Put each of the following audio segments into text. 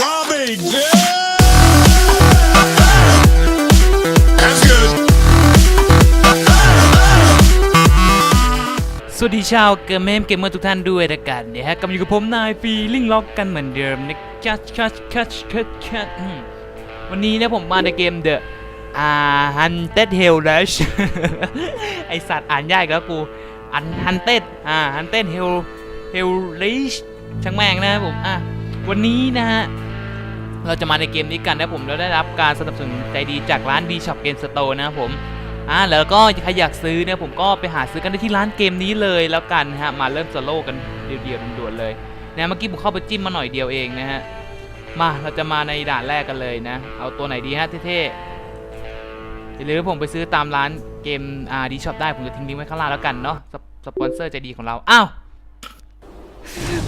Robbie, yeah! That's good. สวัสดีชาวเกมเมมเกมเมอร์ทุกท่านด้วยนะกันเนี่ยฮะกำลังอยู่กับผมนายฟีลิ่งล็อกกันเหมือนเดิมนะคัชคัชคัชคัชคัชอืมวันนี้เนี่ยผมมาในเกม The อ่า Hunted Hell Rush ไอสัตว์อ่านยากอีกแล้วกูอัน Hunted อ่า Hunted Hell Hell Rush ช่างแม่งนะครับผมอะ วันนี้นะฮะ เราจะมาในเกมนี้กันนะผมแล้วได้รับการสนับสนุนใจดีจากร้าน D Shop Game Store นะครับผมอ่าแล้วก็ใครอยากซื้อเนี่ยผมก็ไปหาซื้อกันได้ที่ร้านเกมนี้เลยแล้วกันนะฮะมาเริ่มโซโลกันเดียวๆด่วนๆเลยนะเมื่อกี้ผมเข้าไปจิ้มมาหน่อยเดียวเองนะฮะมาเราจะมาในด่านแรกกันเลยนะ เอาตัวไหนดีฮะเท่ๆอย่าลืมผมไปซื้อตามร้านเกมอ่าดีช็อปได้ผมจะทิ้งลิงก์ไว้ข้างล่างแล้วกันเนาะสปอนเซอร์ใจดีของเราอ้าว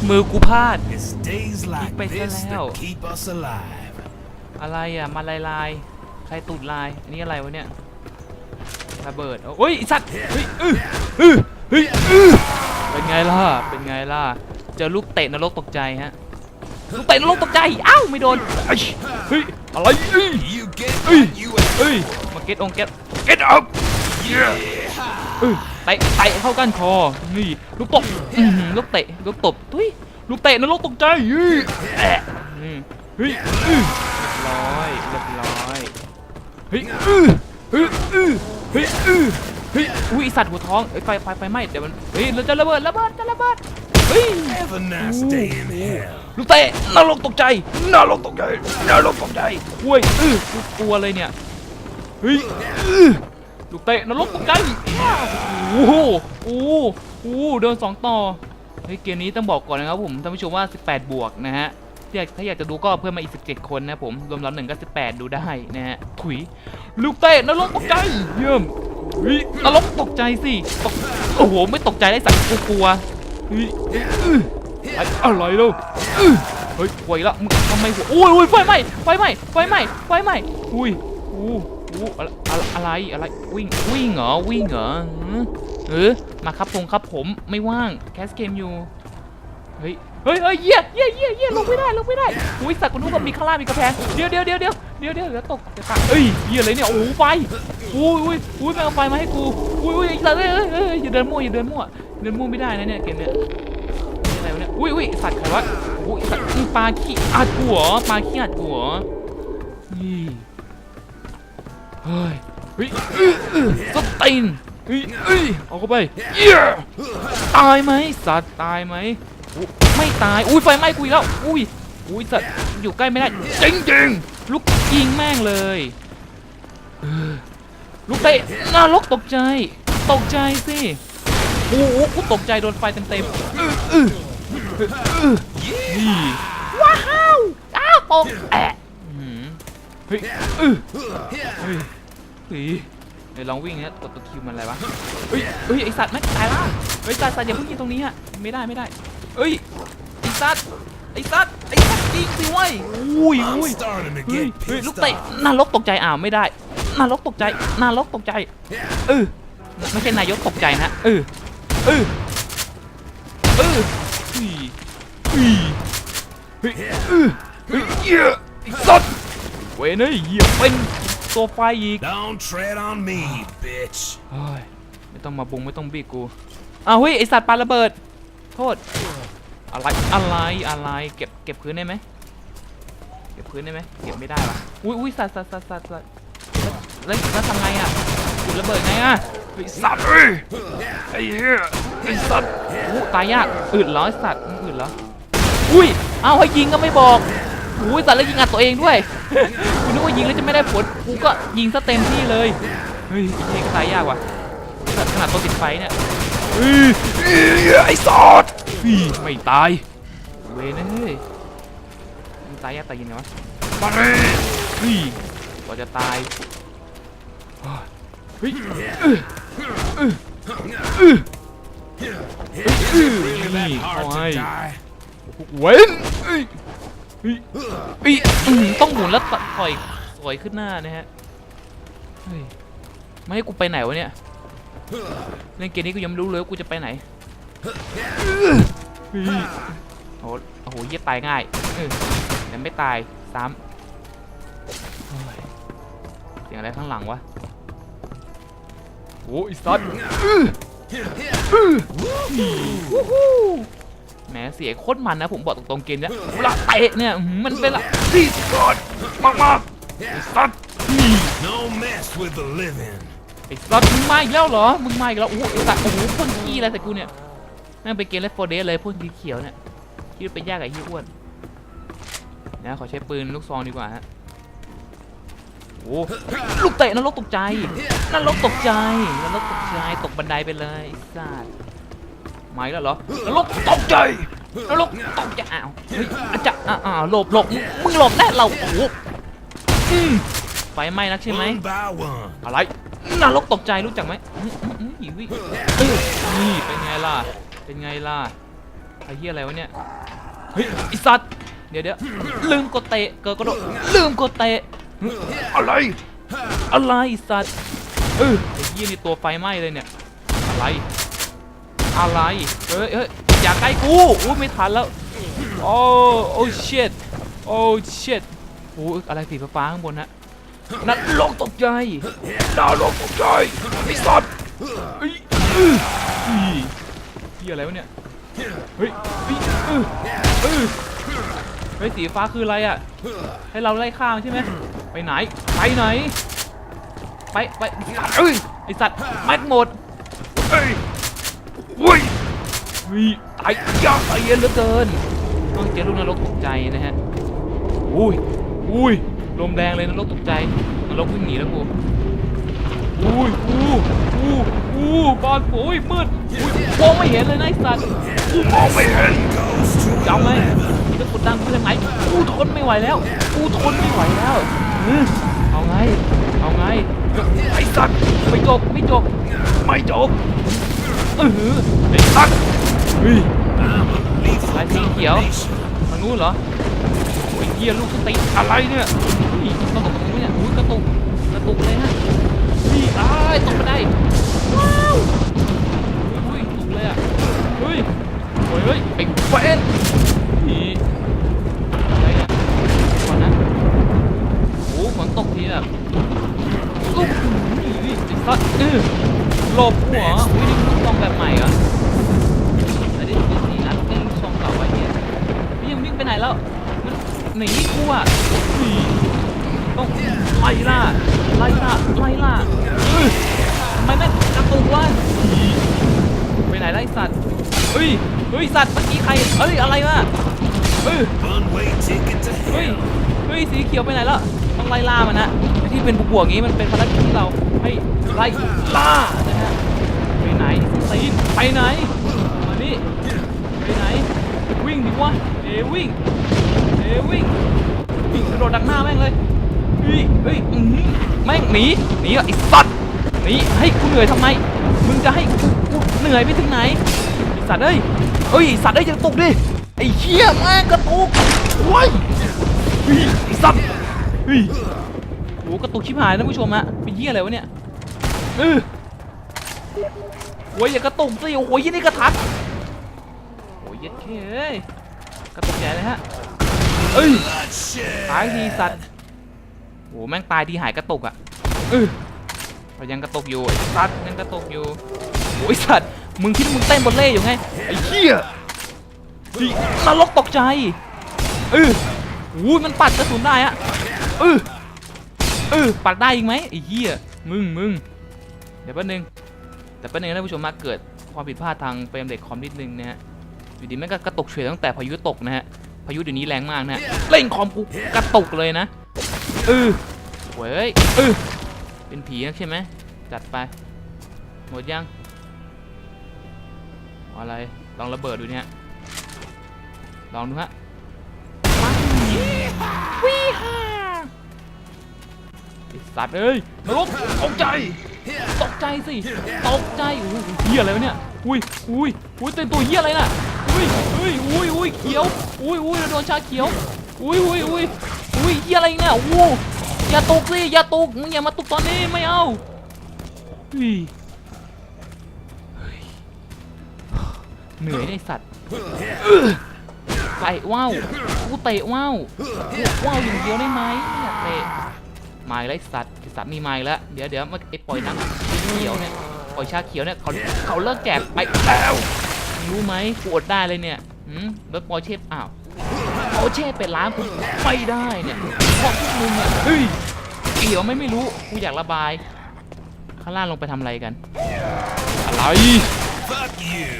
มือกูพลาด It's days like Keep it this alive. that keep us alive. อะไรอะมาลายลายๆใครตูดลาย อันนี้อะไรวะเนี่ย ระเบิดโอ้ยไอ้สัตว์ เฮ้ยอื้ออื้อเฮ้ยอื้อเป็นไงล่ะ เป็นไงล่ะ เจอลูกเตะนรกตกใจฮะ ลูกเตะนรกตกใจ อ้าว ไม่โดนเอ้ยเฮ้ย อะไรเอ้ย You get Hey. what you ain't เอ้ยมาเก็ตองเก็ตเก็ตอัพ เอ้ยเตะเตะเข้าก้านคอ นี่ลูกตบอื้อหือลูกเตะลูกตบทุยลูกเตะนรกตกใจเฮ้ยแอะอืมเฮ้ยอื้อเรียบร้อยเรียบร้อยเฮ้ยอื้อเฮ้ยอื้อเฮ้ยอื้อเฮ้ยอุ้ยไอ้สัตว์หัวท้องเอ้ยไฟไฟไฟไหม้เดี๋ยวมันเฮ้ยเราจะระเบิดระเบิดจะระเบิดเฮ้ย have a nice day in hell. ลูกเตะนรกตกใจนรกตกใจนรกตกใจอุ้ยอื้อกูกลัวเลยเนี่ยเฮ้ยอื้อ ลูกเตะนรกตกใจโอ้โหโอ้โหโอ้โหเดินสองต่อเฮ้ยเกมนี้ต้องบอกก่อนนะครับผมท่านผู้ชมว่า 18 บวกนะฮะถ้าอยากจะดูก็เพิ่มมาอีก 17 คนนะครับผม รวมแล้วหนึ่งก็ 18 ดูได้นะฮะถุย ลูกเตะนรกตกใจเยี่ยมเฮ้ยนรกตกใจสิตกโอ้โห ไม่ตกใจได้สักกูกลัวอะไรเล่าเฮ้ยป่วยละมึงทำไมหัวโอ้ยโอ้ยไฟไหม้ไฟไหม้ไฟไหม้ไฟไหม้อุ้ยอู้ อู้อะไรอะไรอะไรวิ่งวิ่งเหรอวิ่งเหรอเออมาครับผมครับผมไม่ว่างแคสเกมอยู่เฮ้ยเฮ้ยเฮ้ยเยี่ยเยี่ยเยี่ยเยี่ยลงไม่ได้ลงไม่ได้อุ้ยสัตว์กูนึกว่ามีข้างล่างมีกระแพงเดี๋ยวเดี๋ยวเดี๋ยวเดี๋ยวเดี๋ยวเดี๋ยวเดี๋ยวตกจะตายเอ้ยเยี่ยอะไรเนี่ยโอ้โหไฟอุ้ยอุ้ยอุ้ยแม่งเอาไฟมาให้กูอุ้ยอุ้ยอ้สัตว์เอ้ยเอ้ยอยอย่าเดินมั่วอย่าเดินมั่วเดินมั่วไม่ได้นะเนี่ยเกมเนี้ยนี่อะไรวะเนี่ยอุ้ยอุ้ยสัตว์ใครวะอุ้ยสัตว์มีปลาขี้อัดกูเหรอปลาขี้อัดกูเหรอ เฮ้ยเฮ้ยอื้ออื้อสตีนเฮ้ยเอ้ยเอาเข้าไปเยี่ยตายไหมสัตว์ตายไหมอุ๊ยไม่ตายอุ้ยไฟไหม้กูอีกแล้วอุ้ยอุ้ยสัตว์อยู่ใกล้ไม่ได้จริงจริงๆลูกยิงแม่งเลยเออลูกเตะนรกตกใจ ตกใจสิโอ้โหกูตกใจโดนไฟเต็มเต็มๆอื้ออื้ออื้อนี่ว้าวอ้าวตกแอะอื้อหือเฮ้ยอื้อเฮ้ย เฮ้ยเดี๋ยวลองวิ่งนะกดตัวคิวมันอะไรวะเฮ้ยเฮ้ยไอสัตว์แม่งตายละเฮ้ยสัตว์สัตว์อย่าเพิ่งยิงตรงนี้ฮะไม่ได้ไม่ได้เอ้ยไอ้สัตว์ไอ้สัตว์ไอ้สัตว์ยิงสิเว้ยอุ้ย I'm อุ้ย starting to เฮ้ย get เฮ้ย pissed ลูกเตะ off. นารกตกใจอ้าวไม่ได้นารกตกใจนารกตกใจเออไม่ใช่นายกตกใจนะเออเออเออเฮ้ยเฮ้ยเฮ้ยเออเฮ้ยเหี้ยไอ้สัตว์เว้ยเนี่ยเหี้ยเป็น ตัวไฟอีก Don't tread on me, bitch. เฮ้ยไม่ต้องมาบุงไม่ต้องบี้กูอ้าวเฮ้ยไอสัตว์ปาระเบิด โทษ อะไรอะไรอะไรเก็บเก็บพื้นได้ไหมเก็บพื้นได้ไหมเก็บไม่ได้วะอุ้ยอุ้ยสัตว์สัตว์สัตว์สัตว์สัตว์แล้วแล้วทำไงอะจุดระเบิดไงอะไอสัตว์เอ้ยไอ้เหี้ยไอสัตว์อู้ตายยากอึดเหรอไอสัตว์มึงอึดเหรออุ้ยเอาให้ยิงก็ไม่บอกอุ้ยสัตว์แล้วยิงอัดตัวเองด้วยกู นึกว่ายิงแล้วจะไม่ได้ผลกูก็ยิงซะเต็มที่เลยเฮ้ยไอ้เหี้ยก็ตายยากว่ะขนาดตัวติดไฟเนี่ยเฮ้ยเฮ้ยไอ้สอดพี่ไม่ตายเวยนะเฮ้ยมันตายยากตายยังไงวะมาเลยพี่กว่าจะตายเฮ้ยเออเออเออเออ Really นี่ that เขา hard ให้ to die? เว้นเอ้ยเฮ้ยต้องหมุนแล้วต่อยสวยขึ้นหน้านะฮะเฮ้ยไม่ให้กูไปไหนวะเนี่ยเล่นเกมนี้กูยังไม่รู้เลยว่ากูจะไปไหนโอ้โหเยี่ยตายง่ายแต่ไม่ตายซ้ำเสียงอะไรข้างหลังวะโอ้ยสัตว์อื้ออื้อ แหมเสียงโคตรมันนะผมบอกตรงๆเกมเนี้ยเวลาเตะเนี่ยอื้อหือมันเป็นละที่สุดมากมากๆไอ้สัตว์นี่ No mess with the living. ไอ้สัตว์มึงมาอีกแล้วเหรอ มึงมาอีกแล้วโอ้โหไอ้สัตว์โอ้โหพ่นขี้อะไรใส่กูเนี่ยนั่งไปเกมเลฟโฟเดสเลยพ่นสีเขียวเนี่ยคิดว่าเป็นยากกับไอ้เฮียอ้วนนะขอใช้ปืนลูกซองดีกว่าฮะโอ้โหลูกเตะนรกตกใจนรกตกใจนรกตกใจตกบันไดไปเลยไอ้สัตว์ มาอีกแล้วเหรอนรกตกใจนรกตกใจอ้าวเฮ้ยอาจจะอ้าอ้าวหลบหลบมึงหลบแน่เราโอ้โหอืมไฟไหม้นักใช่ไหม One by one. อะไรนรกตกใจรู้จักไหมอื้ออื้ออื้อหิวิเออนี่เป็นไงล่ะ เป็นไงล่ะไอ้เหี้ยอะไรวะเนี่ย เฮ้ยไอสัตว์ เดี๋ยวเดี๋ยวลืมกดเตะ เกิดกระโดด ลืมกดเตะอื้ออะไร อะไรไอ้สัตว์ เออไอ้เหี้ยนี่ตัวไฟไหม้เลยเนี่ย อะไร อะไรเฮ้ยเฮ้ยอย่าใกล้กูอู้ไม่ทันแล้วโอ้โอ้ shit โอ้ shit โอ้อะไรสีฟ้าข้างบนฮะนั่นโลกตกใจน่าโลกตกใจไอ้สัตว์เฮ้ยเฮ้ยอะไรวะเนี่ยเฮ้ยเฮ้ยเฮ้ยสีฟ้าคืออะไรอะให้เราไล่ฆ่ามใช่ไหมไปไหนไปไหนไปไปเอ้ยไอสัตว์แม็กหมดเฮ้ย เฮ้ยตายยากตายเย็นเหลือเกินต้องเจอลูกนรกตกใจนะฮะอุ้ยอุ้ยลมแรงเลยนรกตกใจนรกวิ่งหนีแล้วกูอุ้ยอู้อู้อู้บอลโอ้ยมืดอุ้ยมองไม่เห็นเลยนะไอ้สัตว์กูมองไม่เห็นจำไหมจะกดดันกูทำไมกูทนไม่ไหวแล้วกูทนไม่ไหวแล้วเอาไงเอาไงไอ้สัตว์ไม่จบไม่จบไม่จบเออไอ้สัตว์ เฮ้ย lethal Lại thiên kiểu. combination. ทางนู้นเหรอโอ้ยเฮียลูกติอะไรเนี่ยนี่กระตุกตรงนี้เนี่ยอุ้ยกระตุกกระตุกเลยฮะนี่อ้ายตกมาได้ว้าวอุ้ยตกเลยอะเฮ้ยโอ้ยเฮ้ยไอ้เฟนนี่อะไรเนี่ยก่อนนะโอ้ฝนตกทีแบบลูกนี่ไอ้สัตว์เออหลบหัวอุ้ยนี่ลูกซองแบบใหม่เหรอ ไปไหนแล้วมันหนีกูอะหนีต้องไล่ล่าไล่ล่าไล่ล่าเอ้ยทำไมแม่งกระตุกวะไปไหนแล้วไอ้สัตว์เฮ้ยเฮ้ยสัตว์เมื่อกี้ใครเฮ้ยอะไรวะเฮ้ยเฮ้ยเฮ้ยสีเขียวไปไหนแล้วต้องไล่ล่ามันนะที่เป็นบวกๆอย่างงี้มันเป็นภารกิจที่เราให้ไล่ล่านะฮะไปไหนตีนไปไหนมานี่ไปไหนวิ่งดิวะ วิ่งเอวิ่งวิ่งกระโดดดักหน้าแม่งเลยเฮ้ยเฮ้ยอื้อหือแม่งหนีหนีอะไอ้สัตว์หนีให้กูเหนื่อยทำไมมึงจะให้กูกูเหนื่อยไปถึงไหนไอ้สัตว์เอ้ยเฮ้ยสัตว์เอ้ยจะตกดิไอ้เหี้ยแม่งกระตุกโว้ยเฮ้ยไอ้สัตว์เฮ้ยโหกระตุกชิบหายนะผู้ชมฮะเป็นเหี้ยอะไรวะเนี่ยเออโอ้ยอย่ากระตุกสิโอ้ยยี่นี่กระทักโอ้ยเย็ดเคเอ้ย ระตุกใหญ่เลยฮะเอ้ย Bloodshed. ตายทีสัตว์โอ้แม่งตายทีหายกระตุกอะเออเรายังกระตุกอยู่ไอ้สัตว์ยังกระตุกอยู่โอ้ยสัตว์มึงคิดว่ามึงเต้นบนเล่อยู่ไงไอ้เหี้ยนี่นรกตกใจเออโอ้ยมันปัดกระสุนได้อะเออเออปัดได้อีกไหมไอ้เหี้ยมึงมึงเดี๋ยวแป๊บนึงแต่แป๊บนึงนะท่านผู้ชมมาเกิดความผิดพลาดทางเฟรมเด็กคอมนิดนึงนะฮะ อยู่ดีแม่งก็กระตุกเฉยตั้งแต่พายุตกนะฮะ พายุเดี๋ยวนี้แรงมากนะฮะเล่นคอมกูกระตุกเลยนะเออเว้ยเออเป็นผีนะใช่ไหมจัดไป หมดยัง อะไร ลองระเบิดดูเนี่ย ลองดูฮะวิฮ่าอ้สัตว์เอ้ยนรกตกใจ ตกใจสิ ตกใจอุ้ยเฮียอะไรวะเนี่ย อุ้ยอุ้ยอุ้ยเป็นตัวเฮียอะไรน่ะ อุ้ยอุ้ยอุ้ยอุ้ยเขียวอุ้ยอุ้ยเราโดนชาเขียวอุ้ยอุ้ยอุ้ยอุ้ยเฮียอะไรเนี่ยโอ้อย่าตกสิอย่าตกมึงอย่ามาตกตอนนี้ไม่เอาเฮ้ยเหนื่อยไอ้สัตว์เออเตะว่าวกูเตะว่าวกูว่าวอย่างเดียวได้ไหมเนี่ยเตะมาแล้วไอ้สัตว์สัตว์มีมาแล้วเดี๋ยวเดี๋ยวมาไอ้ปล่อยน้ำเขียวเนี่ยปล่อยชาเขียวเนี่ยเขาเขาเลิกแจกไปแล้ว รู้ไหมกูอดได้เลยเนี่ยหืมแล้วปอยเชฟอ้าวปอยเชฟเป็นร้านกูไม่ได้เนี่ยเพราะพวกมึงเนี่ยเฮ้ยเกี่ยวไหม่ไม่รู้กูอยากระบาย ข้างล่างลงไปทำอะไรกัน อะไร Fuck you.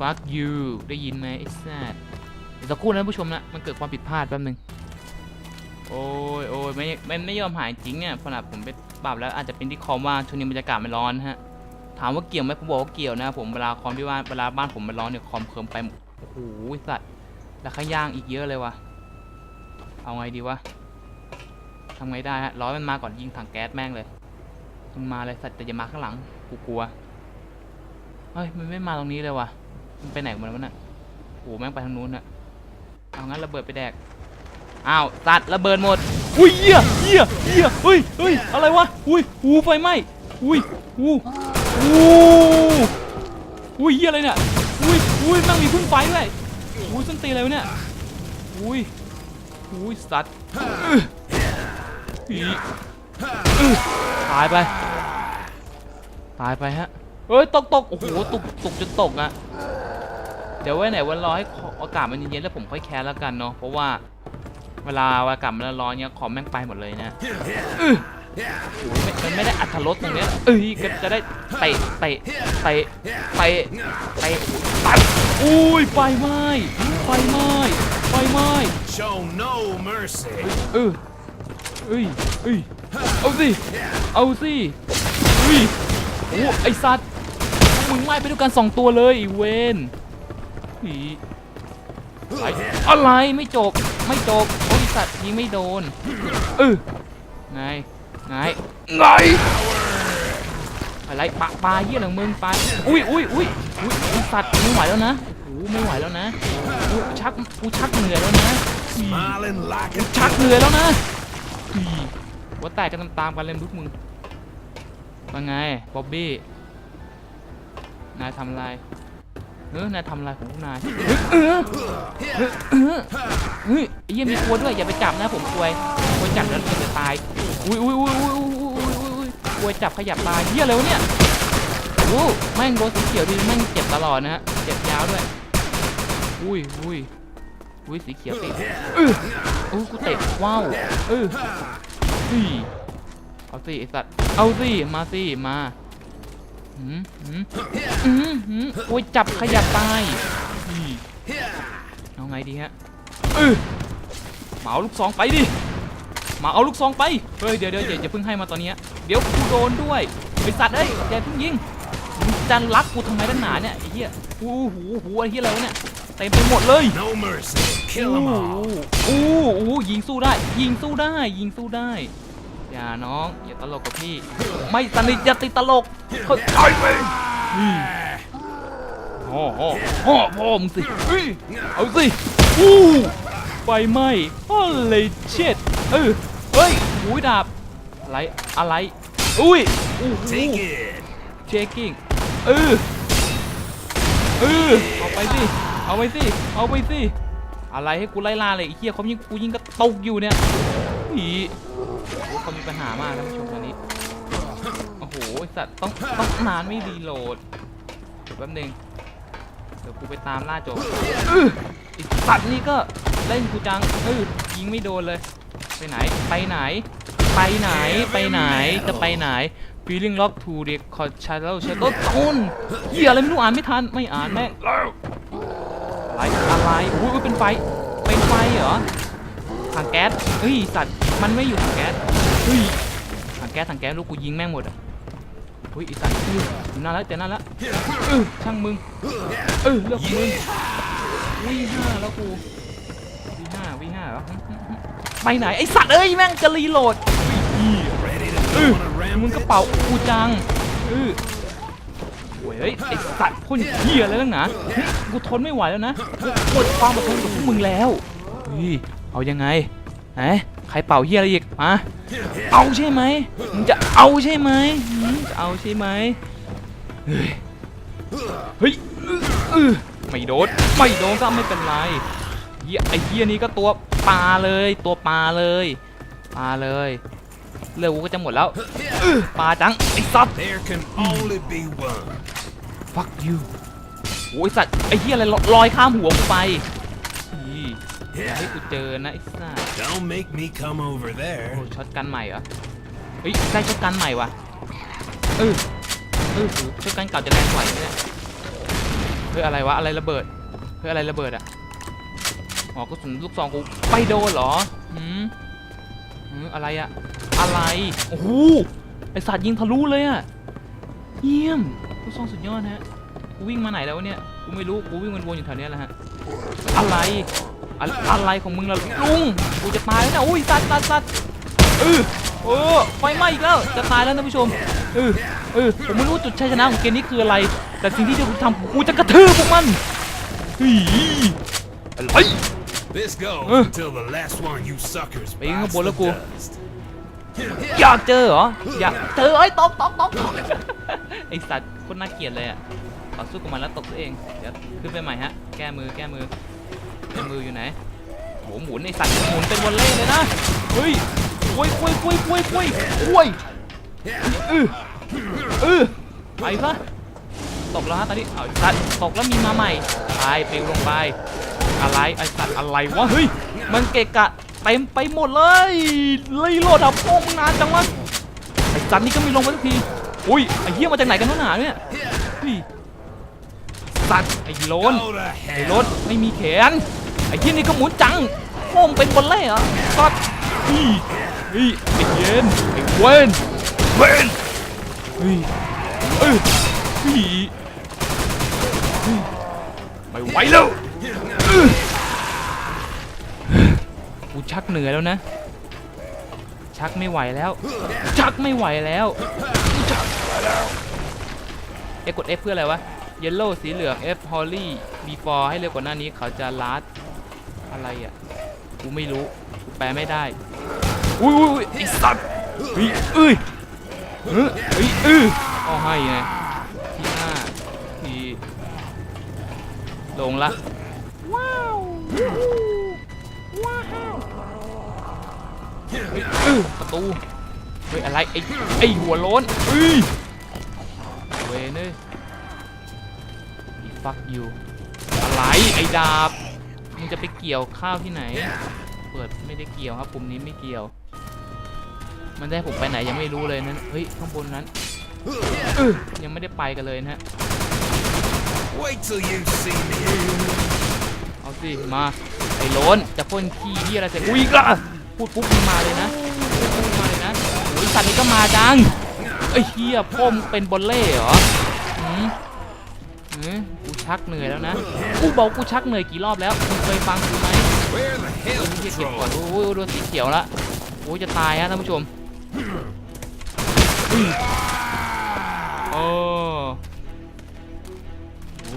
fuck you ได้ยินไหมไอ้สัสเดี๋ยวสักครู่นะผู้ชมนะมันเกิดความผิดพลาดแป๊บนึงโอ้ยโอ้ยไม่ไม่ไม่ยอมหายจริงเนี่ยขนาดผมไปปรับแล้วอาจจะเป็นที่คอมว่าช่วงนี้บรรยากาศมันร้อนฮะ ถามว่าเกี่ยวไหมผมบอกว่าเกี่ยวนะผมเวลาคอมที่บ้านเวลาบ้านผมมันร้อนเนี่ยคอมเคิมไปโอ้โหสัตว์แล้วข้างย่างอีกเยอะเลยวะเอาไงดีวะทำไงได้ฮะร้อนมันมาก่อนยิงถังแก๊สแม่งเลยมึงมาเลยสัตว์แต่อย่ามาข้างหลังกูกลัวเฮ้ยมันไม่มาตรงนี้เลยวะมันไปไหนของมันวะน่ะโอ้แม่งไปทางนู้นน่ะเอางั้นระเบิดไปแดกอ้าวสัตัดระเบิดหมดอุ้ยเหี้ยเหี้ยเหี้ยเฮ้ยเฮ้ยอะไรวะอุ้ยหูไฟไหม้อุ้ยหูหู อุ้ยเหี้ยอะไรเนี่ย อุ้ยอุ้ยแม่งมีพึ่งไฟด้วย อุ้ยส้นตีอะไรวะเนี่ย อุ้ย อุ้ยสัตว์ตายไป ตายไปฮะ เฮ้ยตกตกโอ้โหตกตกจนตกอะเดี๋ยวไว้ไหนวันรอให้อากาศมันเย็นๆแล้วผมค่อยแคสแล้วกันเนาะ เพราะว่า เวลาอากาศมันร้อนเนี้ยคอมแม่งไปหมดเลยนะ โอ้โหมันไม่ได้อัตรสตรงเนี้ยเอ้ยก็จะได้เตะเตะเตะเตะเตะตัดอุ้ยไฟไหม้ไฟไหม้ไฟไหม้ Show no mercy. เออเอ้ยเอ้ยเอาสิเอาสิอุ้ยโอ้ไอสัตว์มึงไหม้ไปด้วยกันสองตัวเลยไอ้เวนผีอะไรอะไรไม่จบไม่จบโอ้ยสัตว์ยิงไม่โดนเออไง ไงไงอะไรปะปลาเยี่ยหลังมึงปลาอุ้ยอุ้ยอุ้ยอุ้ยไอ้สัตว์ไม่ไหวแล้วนะโอ้ไม่ไหวแล้วนะกูชักกูชักเหนื่อยแล้วนะ Smiling like a ชักเหนื่อยแล้วนะอีหัวแตกกันตามๆกันเลยทุกมึงว่าไงบ๊อบบี้นายทำอะไรเออนายทำอะไรของพวกนายเฮ้ยเออเออเออเฮ้ยไอ้เยี่ยมีกลัวด้วยอย่าไปจับนะผมกลัวกลัวจับแล้วมันจะตาย อุ้ยอุ้ยอุ้ยอุ้ยอุ้ยอุ้ยอุ้ยจับขยับตายเฮียเร็วเนี่ยโอ้แม่งโดนสีเขียวดิแม่งเจ็บตลอดนะฮะเจ็บยาวด้วยอุ้ยอุ้ยอุ้ยสีเขียวติดออโอ้กูเตะว้าวเออสี่เอาสี่ไอสัตว์เอาสี่มาสี่มาอืมอืมอืมอืมโอ้ยจับขยับตายเอาไงดีฮะเออเหมาลูกสองไปดิ มาเอาลูกซองไป เฮ้ยเดี๋ยวเดี๋ยวอย่าอย่าเพิ่งให้มาตอนเนี้ยเดี๋ยวกูโดนด้วยไอสัตว์เอ้ยอย่าเพิ่งยิงมึงจะรักกูทำไมตั้งหนาเนี่ยไอ้เหี้ยโอ้โหโอ้โหไอ้เหี้ยอะไรวะเนี่ยเต็มไปหมดเลย no mercy. Kill 'em all. โอ้โหยิงสู้ได้ ยิงสู้ได้ ยิงสู้ได้อย่าน้องอย่าตลกกับพี่ ไม่สนิทอย่าติดตลกเข้าใจไหมฮ่อฮ่อฮ่อพ่อมึงสิเฮ้ยเอาสิอู้ ไฟไหม้ฮอลเลยเช็ดเออเฮ้ยหูยดาบอะไรอะไรอุ้ยโอ้โห Take it. เชคกิ้งเออเออเอาไปสิเอาไปสิเอาไปสิอะไรให้กูไล่ล่าเลยไอ้เหี้ยเขายิงกูยิงกระตุกอยู่เนี่ยอีโอ้โหเขามีปัญหามากนะผู้ชมตอนนี้โอ้โหไอ้สัตว์ต้องต้องนานไม่รีโหลดเดี๋ยวแป๊บนึงเดี๋ยวกูไปตามล่าโจรเออไอ้ สัตว์นี่ก็เล่นกูจังเออยิงไม่โดนเลย ไปไหน ไปไหน ไปไหน ไปไหน จะไปไหน feeling lock to the channel shadow zone เหี้ยอะไรไม่รู้อ่านไม่ทัน ไม่อ่านแม่งอะไรอะไรอุ้ยเป็นไฟ เป็นไฟเหรอ ถังแก๊สเฮ้ย สัตว์ มันไม่อยู่ถังแก๊สเฮ้ย ถังแก๊ส ถังแก๊ส ลูกกูยิงแม่งหมดอะเฮ้ยไอีสัตว์เอออยู่นั่นแล้วเจอนั่นแล้วเออช่างมึง เออเลือกมึง วิห้าแล้วกูวิห้าวิห้าแล้วไปไหนไอสัตว์เอ้ยแม่งจะรีโหลด Ready to เอ go อ on a มึง rampage? กระเป๋ากูจังเออโว้ยเฮ้ยไอสัตว์คนเหี้ยอะไรตั้งหนาเฮ้ยกูทนไม่ไหวแล้วนะกูหมดความอดทนกับพวกมึงแล้วเฮ้ยเอายังไงไหนใครเป่าเหี้ยอะไรอีกมาเอาใช่ไหมมึงจะเอาใช่ไหมหืมจะเอาใช่ไหมเฮ้ยเฮ้ยเออเออ ไม่โดนไม่โดนก็ไม่เป็นไรเฮียไอ้เฮียนี่ก็ตัวปลาเลยตัวปลาเลยปลาเลยเลือดกูก็จะหมดแล้วอื้อปลาจังไอ้สัตว์ There can only be one. fuck you โอ้ยสัตว์ไอ้เฮียอะไรลอยข้ามหัวกูไปอีอย่าให้กูเจอนะไอ้สัตว์ Don't make me come over โอ้ there. ช็อตกันใหม่เหรอเฮ้ยได้ช็อตกันใหม่ว่ะเออเออโหช็อตกันเก่าจะแรงกว่าอีกเนี่ย เฮ้ยออะไรวะอะไรระเบิดเฮ้ยออะไรระเบิดอะอ๋อกระสุนลูกซองกูไปโดนเหรอหืมหืมอะไรอะอะไรโอ้โหไอสัตว์ยิงทะลุเลยอะเยี่ยมลูกซองสุดยอดฮะกูวิ่งมาไหนแล้วเนี่ยกูไม่รู้กูวิ่งวนๆอยู่แถวนี้แหละฮะอะไรอะไรของมึงล่ะลุงกูจะตายแล้วนะอุ้ยสัตว์สัตว์สัตว์เออ อ้ไฟไหม้อีกแล้วจะตายแล้วท่านผู้ชมเออเออผมไม่รู้จุดชัยชนะของเกมนี้คืออะไร แต่สิ่งที่จะทำกูจะกระทืบพวกมันเฮ้ยอะไร This goes Uh. until the last one you suckers Bay nga bites bola the ko. dust. อยากเจอเหรออยากเจอไอ้ยตกตกตกตกไอสัตว์คนน่าเกลียดเลยอะต่อสู้กับมันแล้วตกตัวเองเดี๋ยวขึ้นไปใหม่ฮะแก้มือแก้มือแก้มืออยู่ไหนโหหมุนไอสัตว์หมุนเป็นวอลเล่เลยนะเฮ้ย คุยคุยคุยคุยคุยคุยเออเออไปซะตกแล้วฮะตอนนี้เอาไอ้สัตว์ตกแล้วมีมาใหม่ไปปลิวลงไป อะไรไอสัตว์อะไรวะเฮ้ยมันเกะกะเต็มไปหมดเลยเลยโหลดอะโป้งนานจังวะไอ้จันนี่ก็ไม่ลงมาสักทีอุ้ยไอ้เหี้ยมาจากไหนกันวะหนาเนี่ยสัตว์ไอ้โลนไอ้รถไม่มีแขนไอ้เหี้ยนี่ก็หมุนจังโป้งเป็นบอลเล่เหรอสัตว์ เฮ้ยไอ้เย็นไอ้เวนเวนเฮ้ยเอ้ยเฮ้ยไม่ไหวแล้วเอ้ยกูชักเหนื่อยแล้วนะ ชักไม่ไหวแล้ว ชักไม่ไหวแล้วชักไม่ไหวแล้วเอ๊ะกด F เพื่ออะไรวะ Yellow สีเหลือง F Holly before ให้เร็วกว่าหน้านี้เขาจะลัดอะไรอะ กูไม่รู้ กูแปลไม่ได้ อุ้ยอุ้ยอุ้ยไอสัตว์เฮ้ยเอ้ยเฮ้ยเฮ้ยเออเอาให้ไงที่ห้าทีลงละว้าวว้าวเฮ้ยเออประตูเฮ้ยอะไรไอ้ไอ้หัวโล้นเฮ้ยเวยเนยอีฟักยูอะไรไอ้ดาบมึงจะไปเกี่ยวข้าวที่ไหน เปิดไม่ได้เกี่ยวครับปุ่มนี้ไม่เกี่ยว มันได้ผมไปไหนยังไม่รู้เลยนั้นเฮ้ยข้างบนนั้นเออยังไม่ได้ไปกันเลยนะฮะ Wait till you see me. เอาสิมาไอ้โล้นจะพ่นขี้ที่อะไรเสร็จอุ้ยก็พูดปุ๊บมึงมาเลยนะพูดปุ๊บมึงมาเลยนะโอ้ยสัตว์นี้ก็มาจังไอ้เฮียพ่อมงเป็นบอลเล่เหรอหืมหืมกูชักเหนื่อยแล้วนะกูบอกกูชักเหนื่อยกี่รอบแล้วมึงเคยฟังกูไหม Where the เฮ้ hell ยเฮียเก็บ patrol? ก่อนโอ้ยโดนสีเขียวละโอ้ยจะตายฮะท่านผู้ชมอุ้ย โอ้โห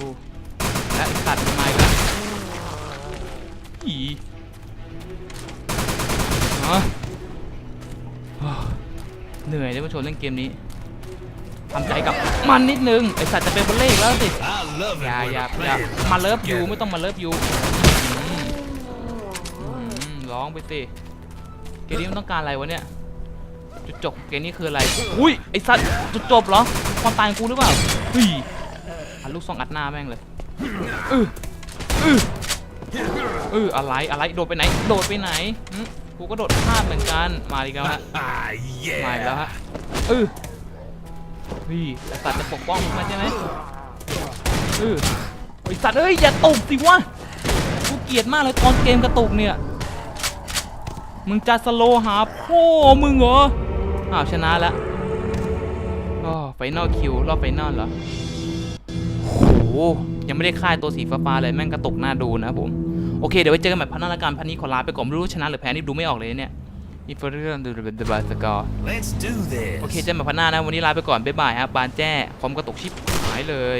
และไอ้สัตว์มันมาอีกแล้วอีฮะเหนื่อยท่านผู้ชมเล่นเกมนี้ทำใจกับมันนิดนึงไอสัตว์จะเป็นบอลเล่แล้วสิอย่าอย่าอย่ามาเลิฟยูไม่ต้องมาเลิฟยูร้องไปสิเกมนี้มันต้องการอะไรวะเนี่ย จุดจบของเกมนี้คืออะไร อุ้ยไอสัตว์จุดจบเหรอ ความตายของกูหรือเปล่าเฮ้ยอันลูกซองอัดหน้าแม่งเลยเออเออเอออะไรอะไรโดดไปไหน โดดไปไหนหึกูก็โดดพลาดเหมือนกัน มาดีกันฮะ Ah, มาอีกแล้ว yeah. ฮะเออเฮ้ยไอ้สัตว์จะปกป้องมึงมาใช่ไหมเออไอสัตว์เอ้ยอย่าตกสิวะกูเกลียดมากเลยตอนเกมกระตุกเนี่ย มึงจะสโลว์หาพ่อมึงเหรอ อ้าวชนะแล้วอ๋อไฟนอลคิวรอบไฟนอลเหรอโอ้โหยังไม่ได้ค่ายตัวสีฟ้าๆเลยแม่งกระตกหน้าดูนะผม โอเค เดี๋ยวไว้เจอกันใหม่พันนาการพันนี้ขอลาไปก่อนไม่รู้ชนะหรือแพ้นี่ดูไม่ออกเลยเนี่ยอีฟเรื่องดูเดบาสกอร์โอเคเจอกันใหม่พันหน้านะวันนี้ลาไปก่อนบ๊ายบายครับบานแจ้ความกระตกชิบหายเลย